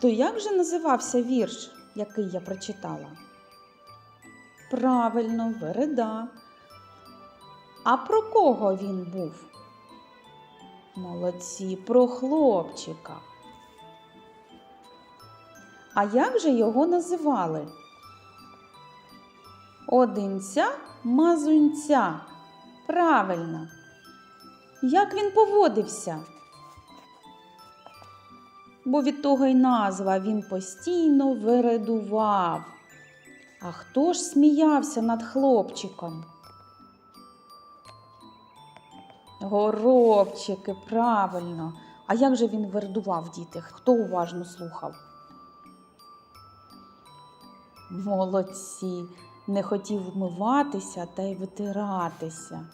То як же називався вірш, який я прочитала? Правильно, Вереда. А про кого він був? Молодці, про хлопчика. А як же його називали? Одинця мазунця. Правильно. Як він поводився? Бо від того й назва він постійно вередував. А хто ж сміявся над хлопчиком? Горобчики, правильно. А як же він вередував, діти? Хто уважно слухав? Молодці, не хотів вмиватися та й витиратися.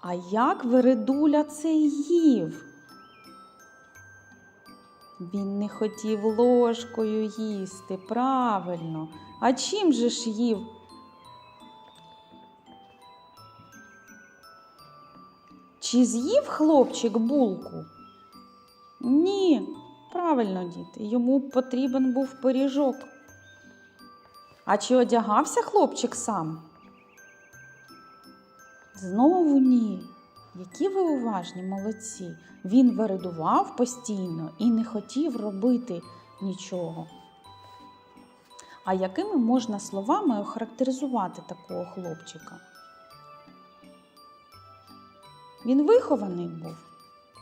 А як Вередуля це їв? Він не хотів ложкою їсти, правильно. А чим же ж їв? Чи з'їв хлопчик булку? Ні, правильно, діти, йому потрібен був пиріжок. А чи одягався хлопчик сам? Знову ні. Які ви уважні, молодці. Він вередував постійно і не хотів робити нічого. А якими можна словами охарактеризувати такого хлопчика? Він вихований був?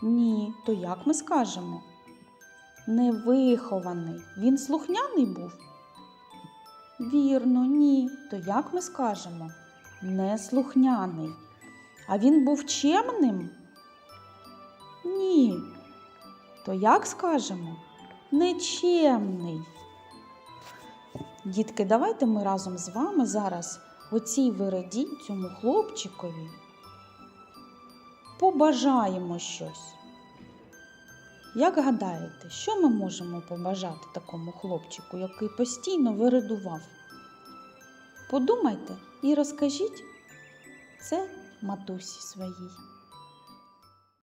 Ні, то як ми скажемо? Невихований. Він слухняний був? Вірно, ні. То як ми скажемо? Неслухняний. А він був чемним? Ні. То як скажемо? Нечемний. Дітки, давайте ми разом з вами зараз оцій вереді, цьому хлопчикові, побажаємо щось. Як гадаєте, що ми можемо побажати такому хлопчику, який постійно виридував? Подумайте і розкажіть це матусі своїй.